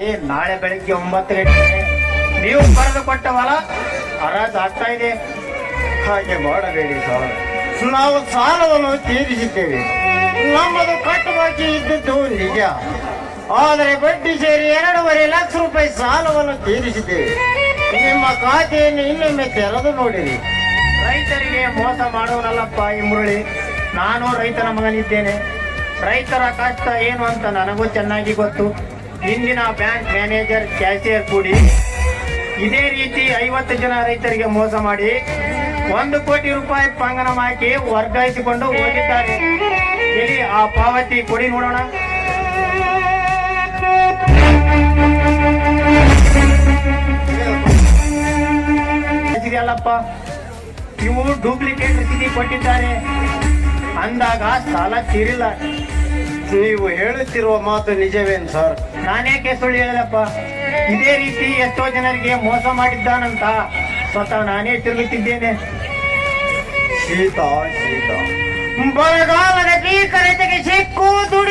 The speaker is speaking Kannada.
ನಾಳೆ ಬೆಳಿಗ್ಗೆ ಒಂಬತ್ತು ಗಂಟೆಗೆ ನೀವು ಬರೆದು ಕೊಟ್ಟವಲ್ಲ? ಹರಾಜ್ ಆಗ್ತಾ ಇದೆ. ಹಾಗೆ ಮಾಡಬೇಡಿ ಸರ್. ನಾವು ಸಾಲವನ್ನು ತೀರಿಸಿದ್ದೇವೆ. ನಮ್ಮದು ಕಟ್ಟು ಬಾಕಿ ಇದ್ದದ್ದು ನಿಜ. ಆದರೆ ಬಡ್ಡಿ ಸೇರಿ ಎರಡೂವರೆ ಲಕ್ಷ ರೂಪಾಯಿ ಸಾಲವನ್ನು ತೀರಿಸಿದ್ದೇವೆ. ನಿಮ್ಮ ಖಾತೆಯನ್ನು ಇನ್ನೊಮ್ಮೆ ತೆರೆದು ನೋಡಿರಿ. ರೈತರಿಗೆ ಮೋಸ ಮಾಡುವನಲ್ಲಪ್ಪ ಈ ಮುರಳಿ. ನಾನು ರೈತನ ಮಗನಿದ್ದೇನೆ. ರೈತರ ಕಷ್ಟ ಏನು ಅಂತ ನನಗೂ ಚೆನ್ನಾಗಿ ಗೊತ್ತು. ಇಂದಿನ ಬ್ಯಾಂಕ್ ಮ್ಯಾನೇಜರ್, ಕ್ಯಾಶಿಯರ್ ಕೂಡಿ ಇದೇ ರೀತಿ ಐವತ್ತು ಜನ ರೈತರಿಗೆ ಮೋಸ ಮಾಡಿ ಒಂದು ಕೋಟಿ ರೂಪಾಯಿ ಪಂಗನ ಹಾಕಿ ವರ್ಗಾಯಿಸಿಕೊಂಡು ಹೋಗಿದ್ದಾರೆ. ಇಲ್ಲಿ ಆ ಪಾವತಿ ಕೊಡಿ ನೋಡೋಣ. ಅಲ್ಲಪ್ಪ ಇವು ಡೂಪ್ಲಿಕೇಟ್ ರಸೀದಿ ಕೊಟ್ಟಿದ್ದಾರೆ. ಅಂದಾಗ ಸಾಲ ತೀರಿಲ್ಲ. ನೀವು ಹೇಳುತ್ತಿರುವ ಮಾತು ನಿಜವೇನು ಸರ್? ನಾನೇಕೆ ಸುಳ್ಳು ಹೇಳಲಪ್ಪ ಇದೇ ರೀತಿ ಎಷ್ಟೋ ಜನರಿಗೆ ಮೋಸ ಮಾಡಿದ್ದಾನಂತ ಸ್ವತಃ ನಾನೇ ತಿರುಗುತ್ತಿದ್ದೇನೆ. ಶೀತ ಶೀತ ಬರಗಾಲದ ಭೀಕರತೆಗೆ ಸಿಕ್ಕುವುದು